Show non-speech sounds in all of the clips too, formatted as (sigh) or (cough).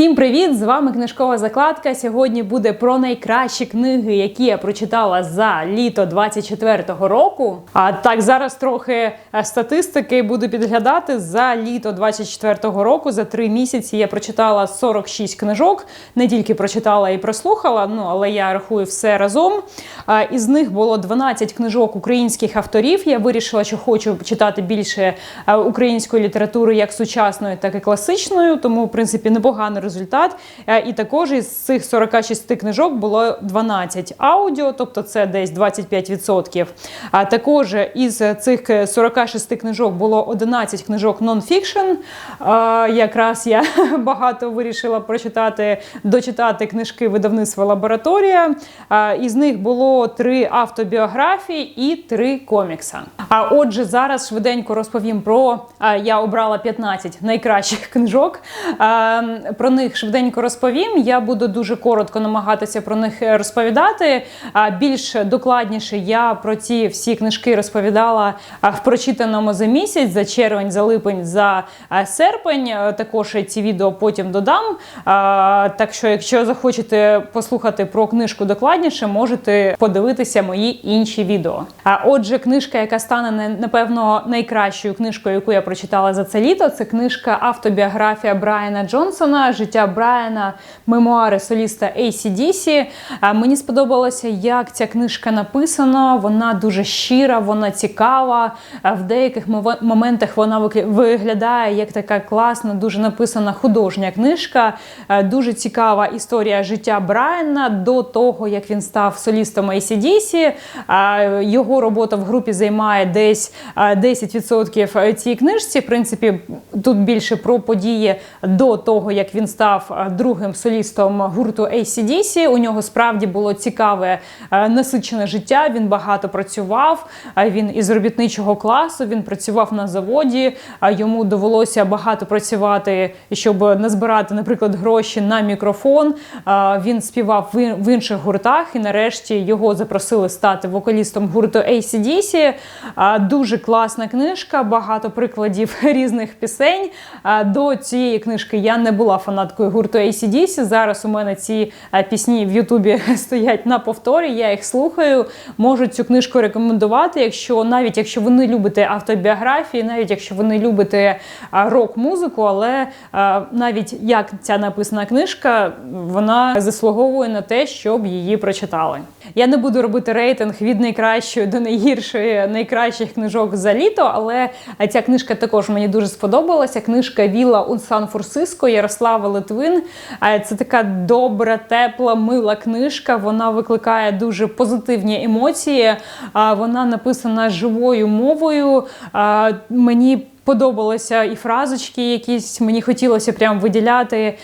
Всім привіт! З вами книжкова закладка. Сьогодні буде про найкращі книги, які я прочитала за літо 24-го року. А так зараз трохи е, статистики буду підглядати за літо 24-го року. За три місяці я прочитала 46 книжок. Не тільки прочитала і прослухала, ну але я рахую все разом. Із них було 12 книжок українських авторів. Я вирішила, що хочу читати більше е, української літератури, як сучасної, так і класичної. Тому, в принципі, непоганий результат. Е, І також із цих 46 книжок було 12 аудіо, тобто це десь 25%. А також із цих 46 книжок було 11 книжок нонфікшн. Якраз я (laughs) багато вирішила прочитати, дочитати книжки видавництва лабораторія. Із них було три автобіографії і три комікса. А отже, зараз швиденько розповім про я обрала 15 найкращих книжок. А, Про них швиденько розповім. Я буду дуже коротко намагатися про них розповідати. А більш докладніше я про ці всі книжки розповідала в прочитаному за місяць, за червень, за липень, за серпень. Е, Також ці відео потім додам. Так що, якщо захочете послухати про книжку докладніше, можете подивитися мої інші відео. А отже, книжка, яка стане напевно найкращою книжкою, яку я прочитала за це літо, це книжка автобіографія Брайана Джонсона Життя Брайана, мемуари соліста ACDC. Мені сподобалося, як ця книжка написана. Вона дуже щира, вона цікава. В деяких моментах вона виглядає як така класна, дуже написана художня книжка. Е, Дуже цікава історія життя Брайана до того, як він став солістом ACDC. Його робота в групі займає десь 10% цій книжці. В принципі, тут більше про події до того, як він став а, другим солістом гурту ACDC. У нього справді було цікаве насичене життя. Він багато працював. Він із робітничого класу. Він працював на заводі. Йому довелося багато працювати, щоб назбирати, наприклад, гроші на мікрофон. Він співав в інших гуртах, і нарешті його запросили стати вокалістом гурту ACDC. Дуже класна книжка, багато прикладів (laughs) різних пісень. До цієї книжки я не була фанаткою гурту ACDC. Зараз у мене ці пісні в Ютубі (laughs) стоять на повторі. Я їх слухаю. Можу цю книжку рекомендувати, якщо навіть якщо ви не любите автобіографії, навіть якщо ви не любите рок-музику, але навіть як ця написана книжка, вона заслуговує на те, щоб її прочитали. Я не буду робити рейтинг від найкращої до найгіршої найкращих книжок за літо, але ця книжка також мені дуже сподобалася. Книжка Віла у Сан-Франциско Ярослава Литвин. Це така добра, тепла, мила книжка. Вона викликає дуже позитивні емоції. Вона написана живою мовою. Мені Подобалися і фразочки, якісь мені хотілося прям виділяти.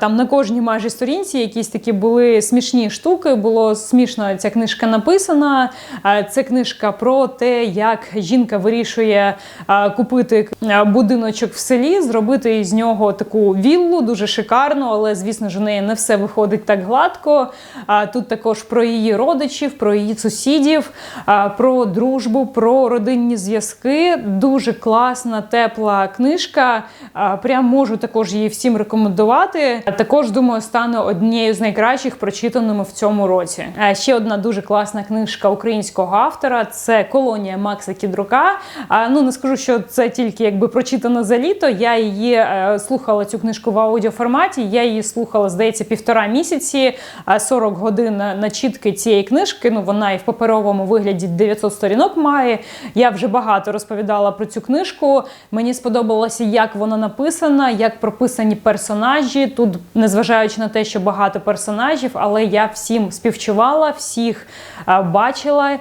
Там на кожній майже сторінці якісь такі були смішні штуки. Було смішно ця книжка написана. Це книжка про те, як жінка вирішує купити будиночок в селі, зробити із нього таку віллу, дуже шикарну, але звісно ж у неї не все виходить так гладко. Тут також про її родичів, про її сусідів, про дружбу, про родинні зв'язки. Дуже класна, тепла книжка. Прям можу також її всім рекомендувати. Також думаю, стане однією з найкращих прочитаними в цьому році. Ще одна дуже класна книжка українського автора це колонія Макса Кідрука. Ну не скажу, що це тільки якби прочитано за літо. Я її е, слухала цю книжку в аудіоформаті. Я її слухала, здається, півтора місяці, а 40 годин начітки цієї книжки. Ну вона і в паперовому вигляді 900 сторінок має. Я вже багато розповідала про цю книжку. Мені сподобалося, як вона написана, як прописані персонажі. Тут, незважаючи на те, що багато персонажів, але я всім співчувала, всіх бачила.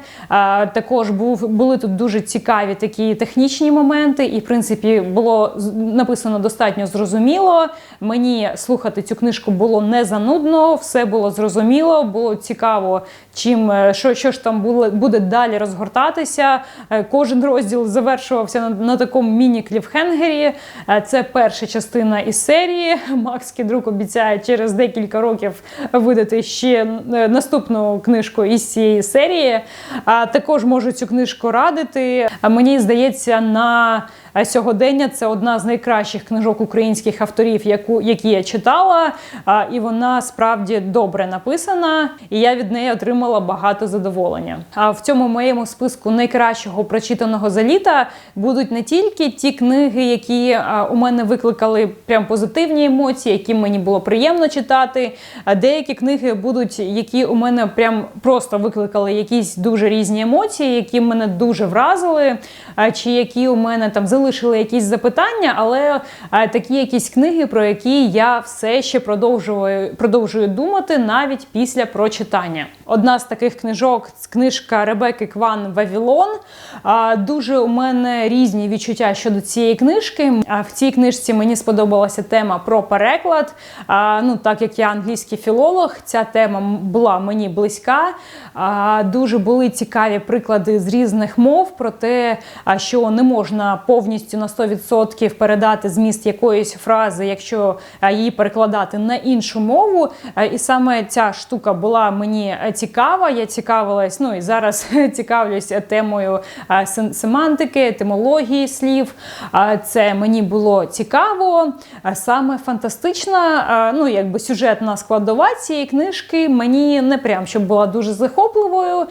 Також був були тут дуже цікаві такі технічні моменти, і в принципі було написано достатньо зрозуміло. Мені слухати цю книжку було не занудно, все було зрозуміло, було цікаво, чим е, що, що ж там було, буде далі розгортатися. Е, Кожен розділ завершувався на, на такому міні-кліфхенгері. Е, Це перша частина із серії. Макс Кідрук обіцяє через декілька років видати ще наступну книжку із цієї серії. А також можу цю книжку радити. Мені здається, на сьогодення це одна з найкращих книжок українських авторів, яку які я читала. А, І вона справді добре написана, і я від неї отримала багато задоволення. А в цьому моєму списку найкращого прочитаного за літа будуть не тільки ті книги, які а, у мене викликали прям позитивні емоції, які мені було приємно читати. А деякі книги будуть, які у мене прям просто викликали якісь дуже різні емоції, які мене дуже вразили, а, чи які у мене там залишили якісь запитання, але а, такі якісь книги, про які я все ще продовжую, продовжую думати навіть після прочитання. Одна з таких книжок книжка Ребекки Кван Вавілон. Дуже у мене різні відчуття щодо цієї книжки. В цій книжці мені сподобалася тема про переклад. Ну, так як я англійський філолог, ця тема була мені близька. Дуже були цікаві приклади з різних мов про те, що не можна повністю на 100% передати зміст якоїсь фрази, якщо а, її перекладати на іншу мову. І саме ця штука була мені е, цікава. Я цікавилась, ну і зараз (laughs) цікавлюсь темою семантики, етимології слів. Це мені було цікаво. Саме фантастична, ну якби сюжетна складова цієї книжки мені не прям щоб була дуже захопливою.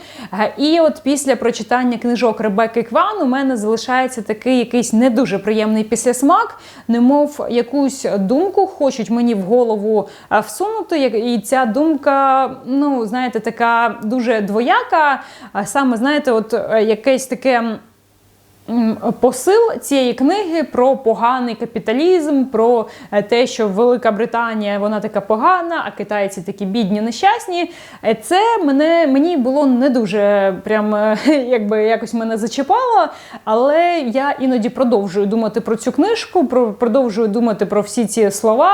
І от після прочитання книжок Ребекки Кван у мене залишається такий якийсь не дуже приємний післясмак, немов якусь думку хочуть мені в голову всунути. як- І ця думка, ну знаєте, така дуже двояка. Саме знаєте, от е, якесь таке. Посил цієї книги про поганий капіталізм, про е, те, що Велика Британія вона така погана, а китайці такі бідні, нещасні. Е, Це мене мені було не дуже прям е, (laughs) якби якось мене зачіпало. Але я іноді продовжую думати про цю книжку, про продовжую думати про всі ці слова,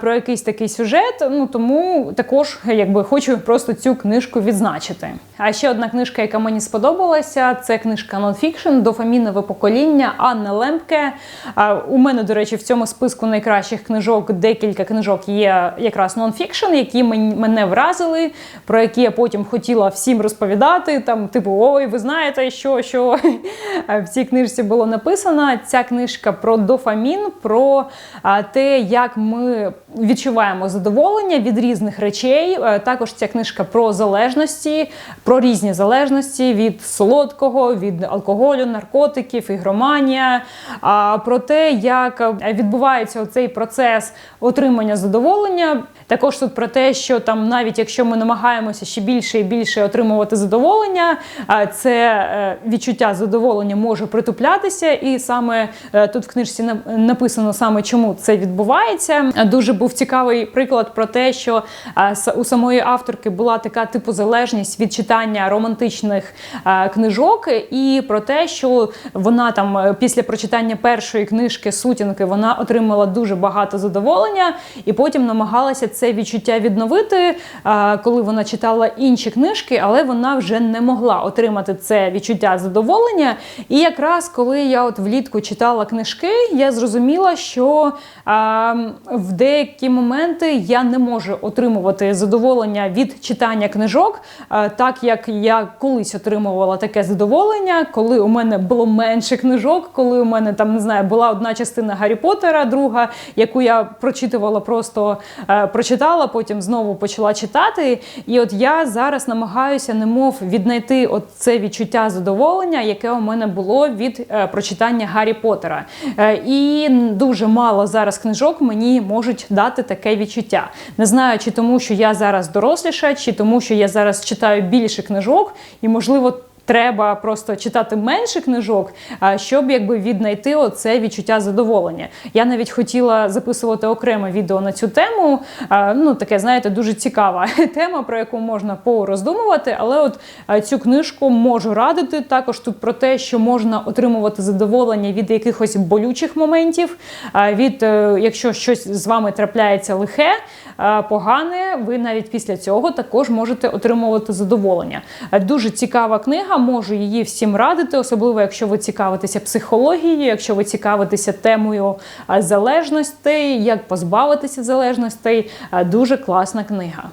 про якийсь такий сюжет. Ну тому також якби хочу просто цю книжку відзначити. А ще одна книжка, яка мені сподобалася, це книжка нонфікшн Дофамінове покоління Анни Лемпке. У мене, до речі, в цьому списку найкращих книжок декілька книжок є якраз нонфікшн, які мене вразили, про які я потім хотіла всім розповідати. Там, типу, ой, ви знаєте, що, що в цій книжці було написано. Ця книжка про дофамін, про те, як ми відчуваємо задоволення від різних речей. Також ця книжка про залежності, про різні залежності від солодкого, від алкоголю, наркотиків, ігроманія, а, про те, як відбувається цей процес отримання задоволення. Також тут про те, що там, навіть якщо ми намагаємося ще більше і більше отримувати задоволення, це е, відчуття задоволення може притуплятися, і саме е, тут в книжці на- написано саме чому це відбувається. Дуже був цікавий приклад про те, що у самої авторки була така типу залежність від читання романтичних книжок, і про те, що вона там е, після прочитання першої книжки сутінки вона отримала дуже багато задоволення, і потім намагалася це відчуття відновити, е, коли вона читала інші книжки, але вона вже не могла отримати це відчуття задоволення. І якраз коли я от влітку читала книжки, я зрозуміла, що в деякі моменти я не можу отримувати задоволення від читання книжок, так як я колись отримувала таке задоволення, коли у мене було менше книжок, коли у мене там не знаю, була одна частина Гаррі Поттера, друга, яку я прочитувала, просто е, прочитала, потім знову почала читати. І от я зараз намагаюся, немов віднайти от це відчуття задоволення, яке у мене було від е, прочитання Гаррі Поттера. Е, і дуже мало зараз книжок мені можуть дати таке відчуття. Не знаю, чи тому, що я зараз доросліша, чи тому, що я зараз читаю більше книжок, і можливо. Треба просто читати менше книжок, щоб якби віднайти оце відчуття задоволення. Я навіть хотіла записувати окреме відео на цю тему. Ну таке, знаєте, дуже цікава (laughs) тема, про яку можна пороздумувати. Але от цю книжку можу радити. Також тут про те, що можна отримувати задоволення від якихось болючих моментів. Від е, якщо щось з вами трапляється лихе, погане, ви навіть після цього також можете отримувати задоволення. Е, Дуже цікава книга. Можу її всім радити, особливо якщо ви цікавитеся психологією, якщо ви цікавитеся темою залежностей, як позбавитися залежностей. Дуже класна книга.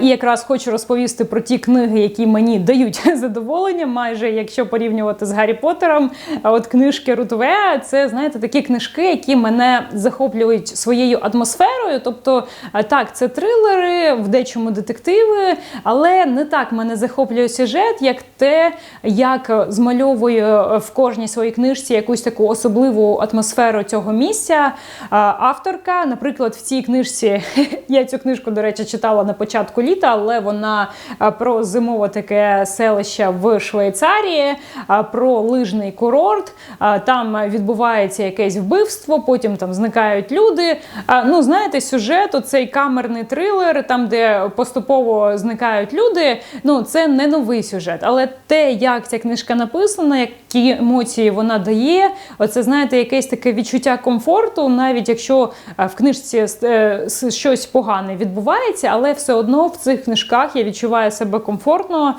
І якраз хочу розповісти про ті книги, які мені дають (laughs) задоволення, майже якщо порівнювати з Гаррі Поттером. От книжки Рутве це знаєте такі книжки, які мене захоплюють своєю атмосферою. Тобто, так, це трилери, в дечому детективи, але не так мене захоплює сюжет, як те, як змальовує в кожній своїй книжці якусь таку особливу атмосферу цього місця. Авторка, наприклад, в цій книжці (laughs) я цю книжку, до речі, читала на початку літа, але вона про зимове таке селище в Швейцарії, про лижний курорт. Там відбувається якесь вбивство, потім там зникають люди. Ну, знаєте, сюжет, оцей камерний трилер, там, де поступово зникають люди. Ну, це не новий сюжет, але те, як ця книжка написана, які емоції вона дає, оце знаєте, якесь таке відчуття комфорту, навіть якщо е, в книжці е, щось погане відбувається, але все одно в цих книжках я відчуваю себе комфортно.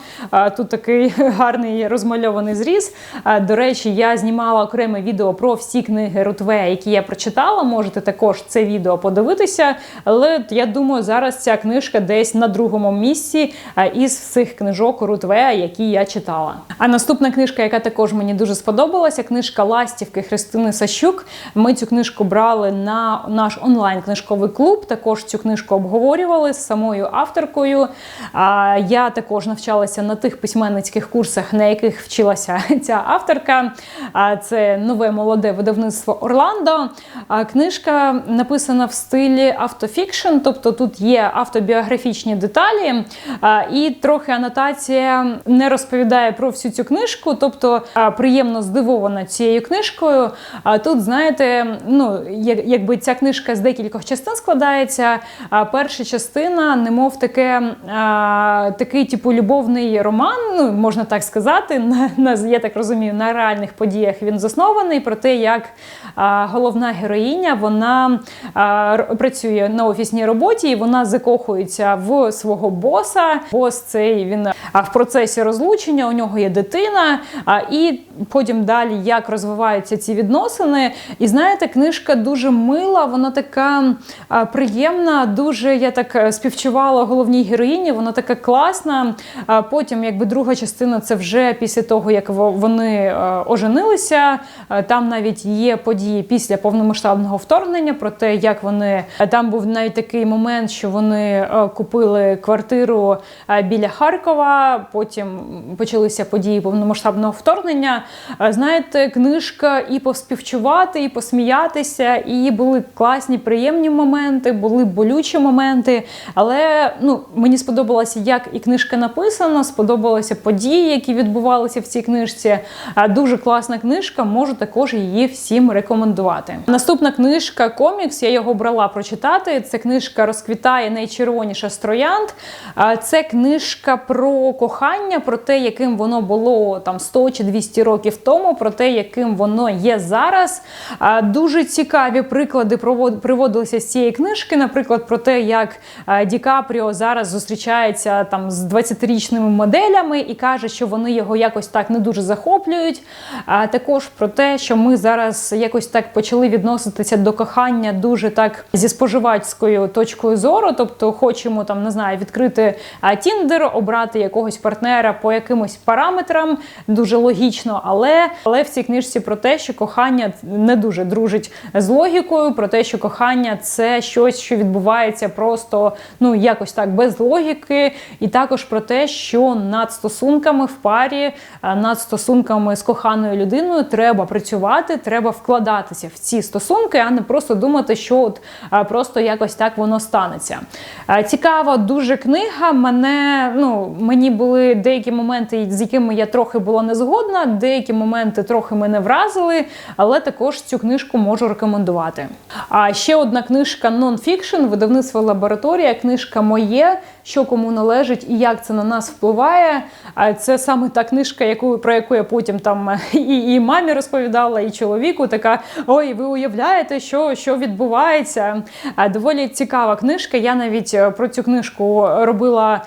Тут такий (laughs) гарний розмальований зріз. До речі, я знімала окреме відео про всі книги Рутве, які я прочитала. Можете також це відео подивитися. Але я думаю, зараз ця книжка десь на другому місці із всіх книжок Рутве, які я читала. А наступна книжка, яка також мені дуже сподобалася, книжка Ластівки Христини Сащук. Ми цю книжку брали на наш онлайн книжковий клуб. Також цю книжку обговорювали з самою авторкою. Я також навчалася на тих письменницьких курсах, на яких вчилася (laughs) ця авторка. Це нове молоде видавництво Орландо. Книжка написана в стилі автофікшн, тобто тут є автобіографічні деталі, і трохи анотація не розповідає про всю цю книжку, тобто приємно здивована цією книжкою. А тут, знаєте, ну якби ця книжка з декількох частин складається. А перша частина, немов таке, а, такий типу любовний роман, ну можна так сказати. На, на я так розумію, на реальних подіях він заснований про те, як а, головна героїня вона а, працює на офісній роботі, і вона закохується в свого боса. Бос цей він а, в процесі розлучення, у нього є дитина. А, і потім далі як розвиваються ці відносини. І знаєте, книжка дуже мила, вона така приємна. Дуже я так е, співчувала головній героїні. Вона така класна. Потім, якби друга частина, це вже після того, як вони е, оженилися. Там навіть є події після повномасштабного вторгнення про те, як вони е, там був навіть такий момент, що вони купили квартиру біля Харкова. Потім почалися події повномасштабного вторгнення. Е, Знаєте, книжка і поспівчувати, і посміятися, і були класні, приємні моменти, були болючі моменти. Але ну мені сподобалося, як і книжка написана, сподобалися події, які відбувалися в цій книжці. Дуже класна книжка, можу також її всім рекомендувати. Наступна книжка комікс. Я його брала прочитати. Це книжка Розквітає найчервоніша з троянд. Це книжка про кохання, про те, яким воно було там 100 чи 200 років тому, про те, яким воно є зараз. Дуже цікаві приклади приводилися з цієї книжки. Наприклад, про те, як Ді Капріо зараз зустрічається там з 20-річними моделями і каже, що вони його якось так не дуже захоплюють. А також про те, що ми зараз якось так почали відноситися до кохання дуже так зі споживацькою точкою зору, тобто хочемо там не знаю відкрити Тіндер, обрати якогось партнера по якимось параметрам, дуже логічно, але але в цій книжці про те, що кохання не дуже дружить з логікою, про те, що кохання це щось, що відбувається просто ну якось так без логіки, і також про те, що над стосунками в парі, над стосунками з коханою людиною треба працювати, треба вкладатися в ці стосунки, а не просто думати, що от просто якось так воно станеться. Цікава дуже книга. Мене ну мені були деякі моменти, з якими я трохи була не згодна, деякі моменти трохи мене вразили, але також цю книжку можу рекомендувати. А ще одна книжка нон-фікшн, видавництво лабораторія, книжка моє, що кому належить і як це на нас впливає. Це саме та книжка, яку про яку я потім там (laughs) і, і мамі розповідала, і чоловіку. Така ой, ви уявляєте, що, що відбувається. Доволі цікава книжка. Я навіть е, про цю книжку робила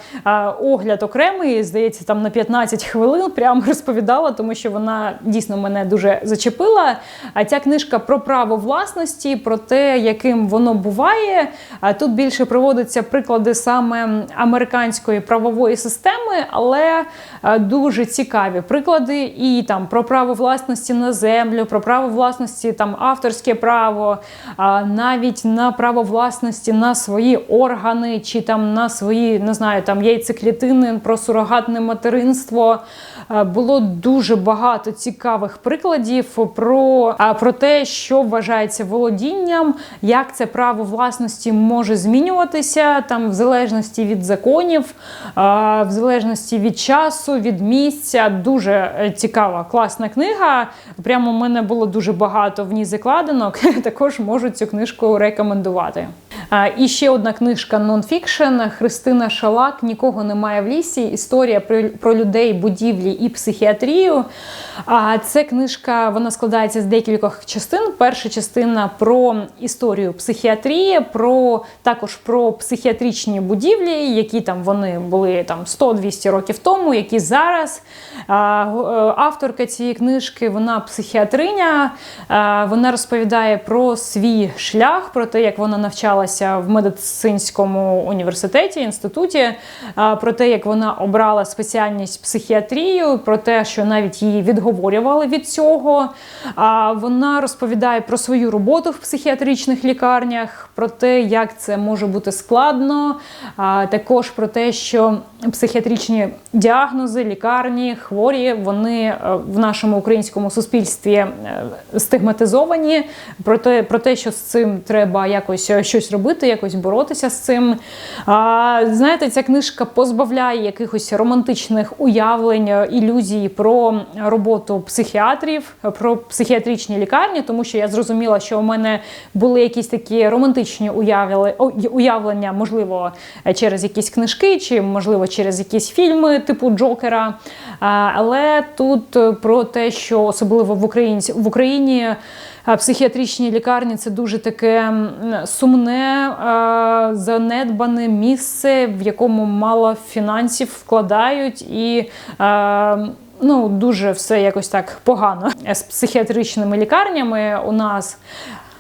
огляд окремий, здається, там на 15 хвилин прямо (laughs) розповідала, тому що вона дійсно мене дуже зачепила. А ця книжка про право власності, про те, яким воно буває. А тут більше приводяться приклади саме американської правової системи, але е, дуже цікаві приклади і там про право власності на землю, про право власності, там авторське право, навіть на право власності на свої органи, чи там на свої, не знаю, там яйцеклітини, про сурогатне материнство. Е, Було дуже багато цікавих прикладів про, про те, що вважається володінням, як це право власності може змінюватися там в залежності від законів, в залежності від часу, від місця. Дуже е, цікава, класна книга. Прямо у мене було дуже багато в ній закладинок. (laughs) Також можу цю книжку рекомендувати. І ще одна книжка нонфікшн Христина Шалак Нікого немає в лісі. Історія про людей, будівлі і психіатрію. А це книжка вона складається з декількох частин. Перша частина про історію психіатрії, про також про психіатричні будівлі, які там вони були там 100-200 років тому, які зараз. Е, Авторка цієї книжки вона психіатриня. Вона розповідає про свій шлях, про те, як вона навчалася в медицинському університеті, інституті, про те, як вона обрала спеціальність психіатрію, про те, що навіть її відговорювали від цього. А Вона розповідає про свою роботу в психіатричних лікарнях, про те, як це може бути складно, а також про те, що психіатричні діагнози, лікарні, хворі, вони е, в нашому українському суспільстві е, стигматизовані. Про те, про те, що з цим треба якось е, щось робити, якось боротися з цим. А, знаєте, ця книжка позбавляє якихось романтичних уявлень, ілюзій про роботу психіатрів, про психіатричні лікарні, тому що я зрозуміла, що у мене були якісь такі романтичні уявлення, можливо, через якісь книжки, чи можливо через якісь фільми типу Джокера. Але тут про те, що особливо в Україні в Україні. А, Психіатричні лікарні це дуже таке сумне, занедбане місце, в якому мало фінансів вкладають, і ну дуже все якось так погано з психіатричними лікарнями у нас.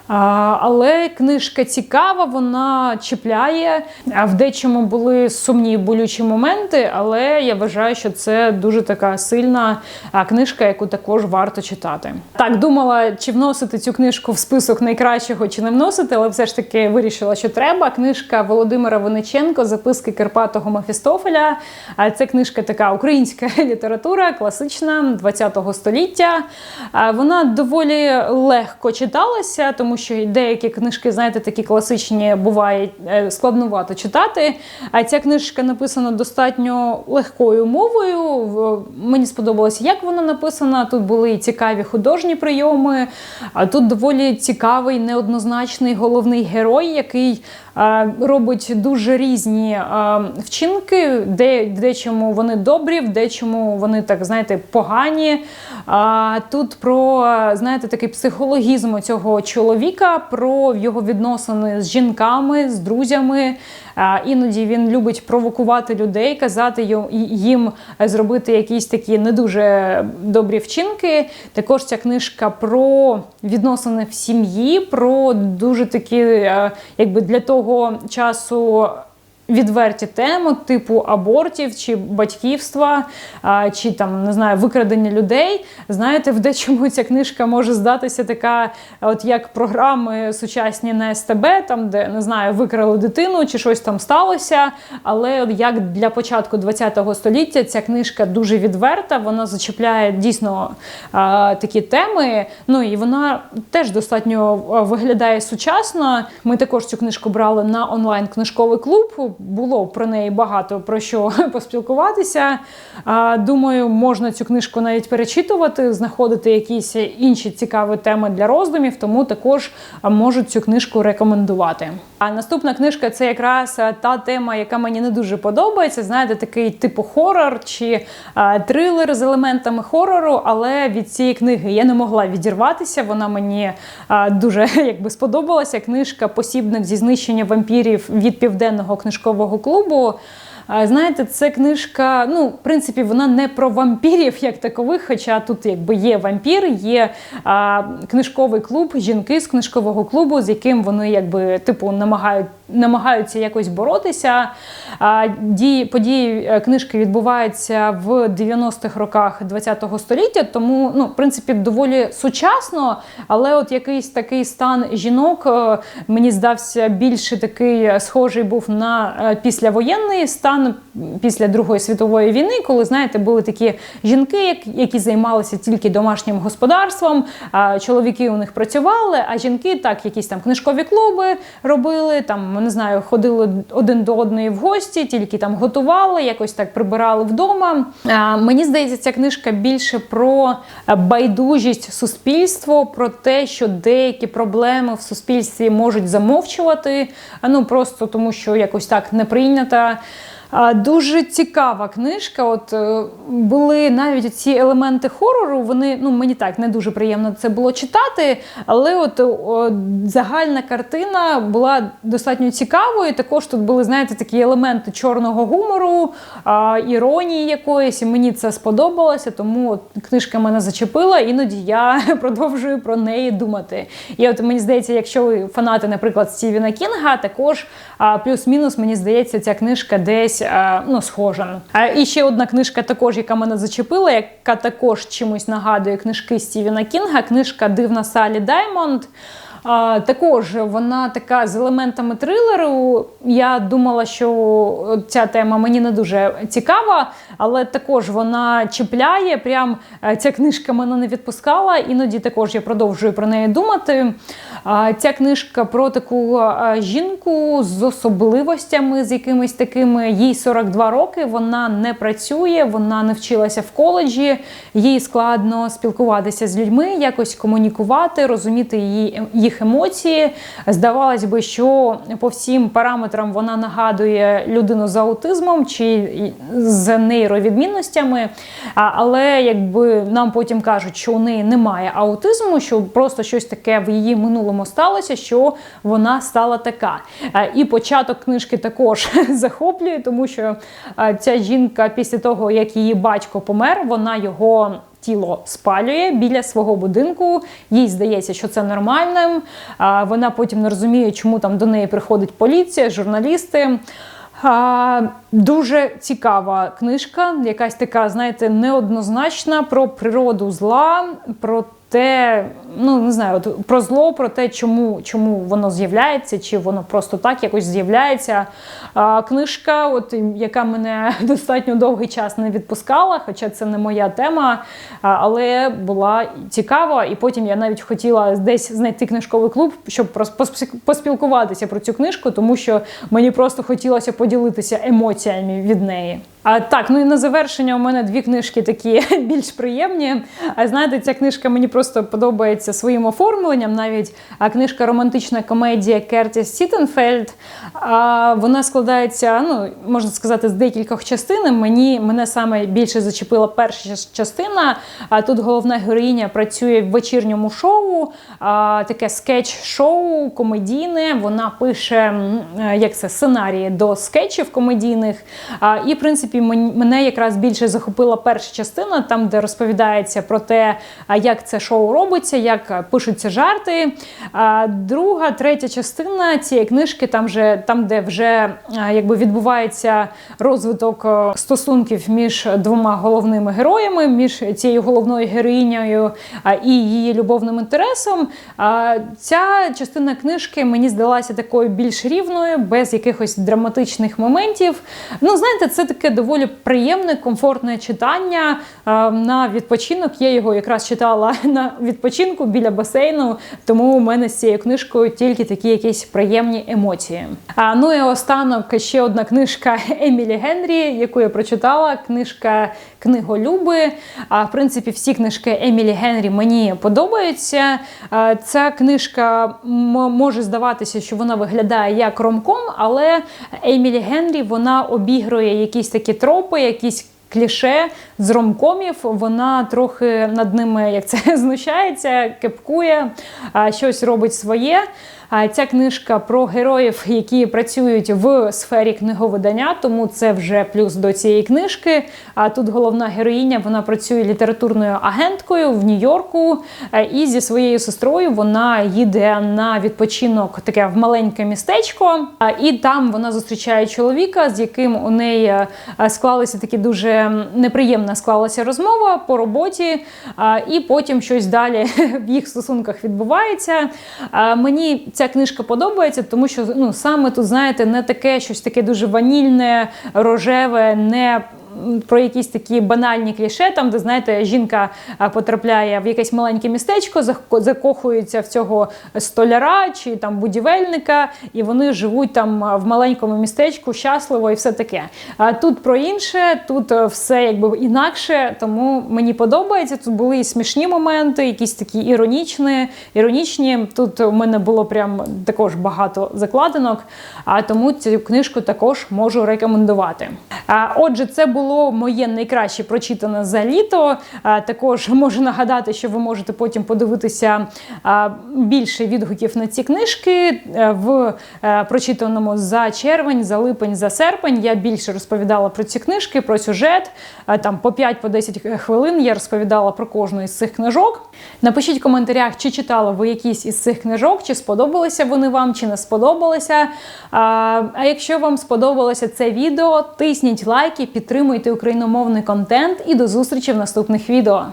Але книжка цікава, вона чіпляє. В дечому були сумні і болючі моменти, але я вважаю, що це дуже така сильна книжка, яку також варто читати. Так, думала, чи вносити цю книжку в список найкращого, чи не вносити, але все ж таки вирішила, що треба. Книжка Володимира Виниченко Записки Карпатого Мефістофеля. А це книжка така українська (laughs) література, класична 20-го століття. Вона доволі легко читалася, тому що деякі книжки, знаєте, такі класичні бувають е, складнувато читати. А ця книжка написана достатньо легкою мовою. Мені сподобалося, як вона написана. Тут були цікаві художні прийоми. А тут доволі цікавий, неоднозначний головний герой, який е, робить дуже різні е, вчинки, де, дечому вони добрі, в дечому вони так знаєте погані. А тут про знаєте такий психологізм цього чоловіка, про його відносини з жінками, з друзями. Іноді він любить провокувати людей, казати їм зробити якісь такі не дуже добрі вчинки. Також ця книжка про відносини в сім'ї, про дуже такі, якби для того часу. Відверті теми типу абортів чи батьківства, чи там не знаю, викрадення людей. Знаєте, в дечому ця книжка може здатися така, от як програми сучасні на СТБ, там де не знаю, викрали дитину чи щось там сталося. Але як для початку ХХ століття ця книжка дуже відверта, вона зачіпляє дійсно а, такі теми. Ну і вона теж достатньо виглядає сучасно. Ми також цю книжку брали на онлайн книжковий клуб. Було про неї багато про що (laughs) поспілкуватися. Думаю, можна цю книжку навіть перечитувати, знаходити якісь інші цікаві теми для роздумів, тому також можу цю книжку рекомендувати. А наступна книжка це якраз та тема, яка мені не дуже подобається. Знаєте, такий типу хорор чи трилер з елементами хорору, але від цієї книги я не могла відірватися. Вона мені дуже (laughs) якби сподобалася. Книжка Посібник зі знищення вампірів від південного книжкового клубу. Знаєте, це книжка, ну, в принципі, вона не про вампірів як такових, хоча тут якби є вампір, є а, книжковий клуб, жінки з книжкового клубу, з яким вони якби типу намагають, намагаються якось боротися. А, дії, події е, книжки відбуваються в 90-х роках ХХ століття, тому, ну, в принципі, доволі сучасно, але от якийсь такий стан жінок е, мені здався більше такий е, схожий був на післявоєнний стан після Другої світової війни, коли знаєте, були такі жінки, які займалися тільки домашнім господарством. а Чоловіки у них працювали, а жінки так, якісь там книжкові клуби робили, там не знаю, ходили один до одної в гості, тільки там готували, якось так прибирали вдома. Мені здається, ця книжка більше про е, байдужість суспільства, про те, що деякі проблеми в суспільстві можуть замовчувати, а ну просто тому, що якось так не прийнято. Дуже цікава книжка. От е, були навіть ці елементи хорору. Вони ну мені так не дуже приємно це було читати, але от о, загальна картина була достатньо цікавою. Також тут були, знаєте, такі елементи чорного гумору, а, іронії якоїсь. І мені це сподобалося, тому от книжка мене зачепила. Іноді я (laughs) продовжую про неї думати. І от мені здається, якщо ви фанати, наприклад, Стівена Кінга, також плюс-мінус, мені здається, ця книжка десь а, ну, схожа. А, і ще одна книжка, також, яка мене зачепила, яка також чимось нагадує книжки Стівена Кінга, книжка Дивна Салі Даймонд. Також вона така з елементами трилеру. Я думала, що ця тема мені не дуже цікава, але також вона чіпляє. Прям е, ця книжка мене не відпускала. Іноді також я продовжую про неї думати. Ця книжка про таку е, жінку з особливостями, з якимись такими. Їй 42 роки. Вона не працює, вона не вчилася в коледжі. Їй складно спілкуватися з людьми, якось комунікувати, розуміти її їх емоції. Здавалось би, що по всім параметрам вона нагадує людину з аутизмом чи з нейровідмінностями. Але якби нам потім кажуть, що у неї немає аутизму, що просто щось таке в її минулому сталося, що вона стала така. І початок книжки також (laughs) захоплює, тому що ця жінка після того, як її батько помер, вона його тіло спалює біля свого будинку. Їй здається, що це нормальним. Вона потім не розуміє, чому там до неї приходить поліція, журналісти. А, Дуже цікава книжка, якась така, знаєте, неоднозначна про природу зла, про те, ну не знаю, от, про зло, про те, чому, чому воно з'являється, чи воно просто так якось з'являється. А, Книжка, от, яка мене (laughs) достатньо довгий час не відпускала, хоча це не моя тема, але була цікава. І потім я навіть хотіла десь знайти книжковий клуб, щоб поспілкуватися про цю книжку, тому що мені просто хотілося поділитися емоціями від неї. А так, ну і на завершення у мене дві книжки такі (laughs) більш приємні. А знаєте, ця книжка мені просто подобається своїм оформленням. Навіть а книжка романтична комедія Кертіс Сітенфельд. А вона складається, ну можна сказати, з декількох частин. Мені мене саме більше зачепила перша частина. А тут головна героїня працює в вечірньому шоу, а, таке скетч-шоу комедійне. Вона пише як це сценарії до скетчів комедійних. А, і в принципі мен- мене якраз більше захопила перша частина, там де розповідається про те, як це шоу робиться, як е, пишуться жарти. А, друга, третя частина цієї книжки, там же там, де вже е, якби відбувається розвиток е, стосунків між двома головними героями, між цією головною героїнею і її любовним інтересом. Ця частина книжки мені здалася такою більш рівною, без якихось драматичних моментів. Ну, знаєте, це таке доволі приємне, комфортне читання а, на відпочинок. Я його якраз читала (laughs) на відпочинку біля басейну, тому у мене з цією книжкою тільки такі якісь приємні емоції. А, ну і останок ще одна книжка (laughs) Емілі Генрі, яку я прочитала. Книжка Книголюби. А в принципі, всі книжки Емілі Генрі мені подобаються. Ця книжка може здаватися, що вона виглядає як ромком, але Емілі Генрі вона обігрує якісь такі тропи, якісь. Кліше з ромкомів, вона трохи над ними, як це (laughs) знущається, кепкує, щось робить своє. Ця книжка про героїв, які працюють в сфері книговидання, тому це вже плюс до цієї книжки. А тут головна героїня вона працює літературною агенткою в Нью-Йорку. Е, І зі своєю сестрою вона їде на відпочинок таке в маленьке містечко. І там вона зустрічає чоловіка, з яким у неї е, склалися такі дуже неприємна склалася розмова по роботі, і потім щось далі (laughs) в їх стосунках відбувається. Мені ця книжка подобається, тому що ну саме тут, знаєте, не таке щось таке дуже ванільне, рожеве, не про якісь такі банальні кліше, там, де знаєте, жінка потрапляє в якесь маленьке містечко, закохується в цього столяра чи там будівельника, і вони живуть там в маленькому містечку щасливо і все таке. А тут про інше, тут е, все якби інакше, тому мені подобається. Тут були і смішні моменти, якісь такі іронічні. іронічні. Тут у мене було прям також багато закладинок, а тому цю книжку також можу рекомендувати. А, Отже, це було моє найкраще прочитане за літо. Також можу нагадати, що ви можете потім подивитися більше відгуків на ці книжки е, в е, прочитаному за червень, за липень, за серпень. Я більше розповідала про ці книжки, про сюжет. Там по 5-10 хвилин я розповідала про кожну із цих книжок. Напишіть в коментарях, чи читали ви якісь із цих книжок, чи сподобалися вони вам, чи не сподобалися. А, якщо вам сподобалося це відео, тисніть лайки, підтримуйте україномовний контент і до зустрічі в наступних відео.